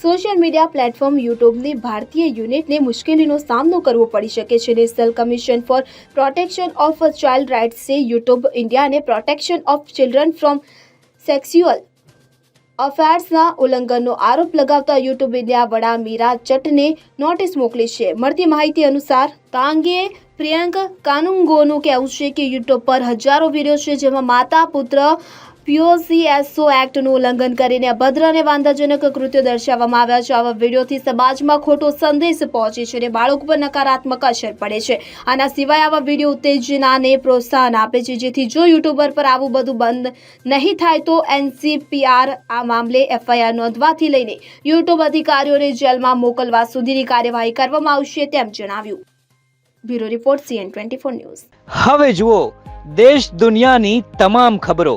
Social media platform યુટ્યુબની ભારતીય યુનિટને મુશ્કેલીનો સામનો કરવો પડી શકે છે National Commission for Protection of Child રાઇટ્સે YouTube ઇન્ડિયાને protection of children from sexual અફેર્સના ઉલ્લંઘનનો આરોપ લગાવતા યુટ્યુબ ઇન્ડિયા વડા મીરા ચટને નોટિસ મોકલી છે. મળતી માહિતી અનુસાર, કાંગે પ્રિયંક કાનુંગોનું કહેવું છે કે યુટ્યુબ પર હજારો વીડિયો છે જેમાં માતા, પુત્ર પીઓસીએસઓ એક્ટનું ઉલ્લંઘન કરીને અભદ્ર અને વાંધાજનક કૃત્યો દર્શાવવામાં આવ્યા છે. આવા વિડીયોથી સમાજમાં ખોટો સંદેશ પહોંચે છે અને બાળકો પર નકારાત્મક અસર પડે છે. આના સિવાય આવા વીડિયો ઉત્તેજનાને પ્રોત્સાહન આપે છે. જેથી જો યુટ્યુબર પર આવું બધું બંધ નહીં થાય તો એનસીપીઆર આ મામલે એફઆઈઆર નોંધવાથી લઈને યુટ્યુબ અધિકારીઓને જેલમાં મોકલવા સુધીની કાર્યવાહી કરવામાં આવશે તેમ જણાવ્યું. Bureau report CN twenty four news. હવે જુઓ, દેશ દુનિયાની તમામ ખબરો.